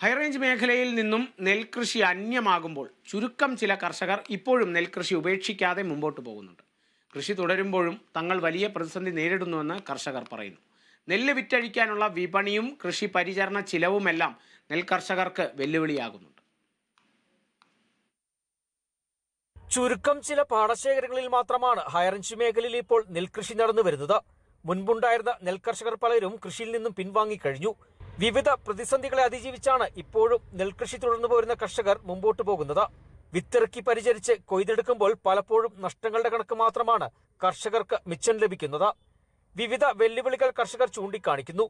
High range മേഖലയിൽ നിന്നും നെൽകൃഷി അന്യമാകുമ്പോൾ ചുരുക്കം ചില കർഷകർ ഇപ്പോഴും നെൽകൃഷി ഉപേക്ഷിക്കാതെ മുമ്പോട്ട് പോകുന്നുണ്ട്. കൃഷി തുടരുമ്പോഴും തങ്ങൾ വലിയ പ്രതിസന്ധി നേരിടുന്നുവെന്ന് കർഷകർ പറയുന്നു. നെല്ല് വിറ്റഴിക്കാനുള്ള വിപണിയും കൃഷി പരിചരണ ചിലവുമെല്ലാം നെൽകർഷകർക്ക് വെല്ലുവിളിയാകുന്നുണ്ട്. ചുരുക്കം ചില പാടശേഖരങ്ങളിൽ മാത്രമാണ് ഹയറഞ്ച് മേഖലയിൽ ഇപ്പോൾ നെൽകൃഷി നടന്നു വരുന്നത് മുൻപുണ്ടായിരുന്ന നെൽകർഷകർ പലരും കൃഷിയിൽ നിന്നും പിൻവാങ്ങിക്കഴിഞ്ഞു വിവിധ പ്രതിസന്ധികളെ അതിജീവിച്ചാണ് ഇപ്പോഴും നെൽകൃഷി തുടർന്നു പോരുന്ന കർഷകർ മുമ്പോട്ട് പോകുന്നത്. വിത്തിറക്കി പരിചരിച്ച് കൊയ്തെടുക്കുമ്പോൾ പലപ്പോഴും നഷ്ടങ്ങളുടെ കണക്ക് മാത്രമാണ് കർഷകർക്ക് മിച്ചം ലഭിക്കുന്നത്. വിവിധ വെല്ലുവിളികൾ കർഷകർ ചൂണ്ടിക്കാണിക്കുന്നു.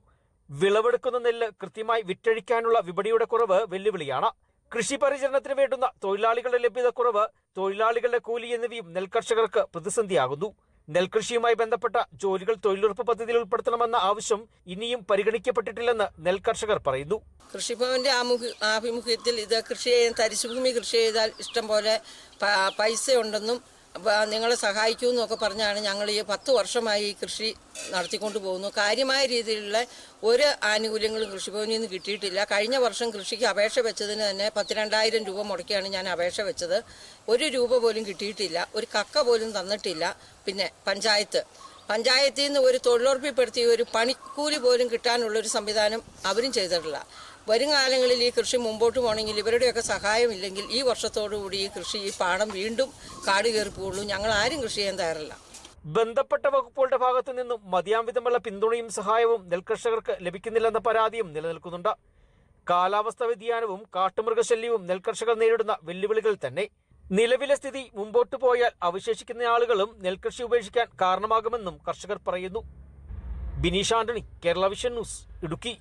വിളവെടുക്കുന്ന നെല്ല് കൃത്യമായി വിറ്റഴിക്കാനുള്ള വിപണിയുടെ കുറവ് വെല്ലുവിളിയാണ്. കൃഷി പരിചരണത്തിന് വേണ്ടുന്ന തൊഴിലാളികളുടെ ലഭ്യത കുറവ് തൊഴിലാളികളുടെ കൂലി എന്നിവയും നെൽകർഷകർക്ക് പ്രതിസന്ധിയാകുന്നു. നെൽകൃഷിയുമായി ബന്ധപ്പെട്ട ജോലികൾ തൊഴിലുറപ്പ് പദ്ധതിയിൽ ഉൾപ്പെടുത്തണമെന്ന ആവശ്യം ഇനിയും പരിഗണിക്കപ്പെട്ടിട്ടില്ലെന്ന് നെൽകർഷകർ പറയുന്നു. കൃഷിഭവന്റെ ആഭിമുഖ്യത്തിൽ ഇത് കൃഷി ചെയ്യാൻ തരിശുഭൂമി കൃഷി ചെയ്താൽ ഇഷ്ടംപോലെ പൈസ ഉണ്ടെന്നും നിങ്ങളെ സഹായിക്കൂ എന്നൊക്കെ പറഞ്ഞാണ് ഞങ്ങൾ ഈ പത്ത് വർഷമായി ഈ കൃഷി നടത്തിക്കൊണ്ട് പോകുന്നു. കാര്യമായ രീതിയിലുള്ള ഒരു ആനുകൂല്യങ്ങളും കൃഷിഭവനിൽ നിന്ന് കിട്ടിയിട്ടില്ല. കഴിഞ്ഞ വർഷം കൃഷിക്ക് അപേക്ഷ വെച്ചതിന് തന്നെ പത്തിരണ്ടായിരം രൂപ മുടക്കിയാണ് ഞാൻ അപേക്ഷ വെച്ചത്. ഒരു രൂപ പോലും കിട്ടിയിട്ടില്ല. ഒരു കക്ക പോലും തന്നിട്ടില്ല. പിന്നെ പഞ്ചായത്ത്. പഞ്ചായത്തിൽ നിന്ന് ഒരു തൊഴിലുറപ്പിപ്പെടുത്തി ഒരു പണിക്കൂലി പോലും കിട്ടാനുള്ള ഒരു സംവിധാനം അവരും ചെയ്തിട്ടില്ല. വരും കാലങ്ങളിൽ ഈ കൃഷി മുമ്പോട്ട് പോകണമെങ്കിൽ ഇവരുടെയൊക്കെ സഹായമില്ലെങ്കിൽ ഈ വർഷത്തോടുകൂടി ഈ കൃഷി ഈ പാടം വീണ്ടും കാട് കയറി പോകുള്ളൂ. ഞങ്ങൾ ആരും കൃഷി ചെയ്യാൻ തയ്യാറല്ല. ബന്ധപ്പെട്ട വകുപ്പുകളുടെ ഭാഗത്തു നിന്നും മതിയാം വിധമുള്ള പിന്തുണയും സഹായവും നെൽകർഷകർക്ക് ലഭിക്കുന്നില്ലെന്ന പരാതിയും നിലനിൽക്കുന്നുണ്ട്. കാലാവസ്ഥ വ്യതിയാനവും കാട്ടുമൃഗശല്യവും നെൽകർഷകർ നേരിടുന്ന വെല്ലുവിളികൾ തന്നെ. നിലവിലെ സ്ഥിതി മുമ്പോട്ടു പോയാൽ അവശേഷിക്കുന്ന ആളുകളും നെൽകൃഷി ഉപേക്ഷിക്കാൻ കാരണമാകുമെന്നും കർഷകർ പറയുന്നു. Bineesh Antony Kerala vision news Idukki.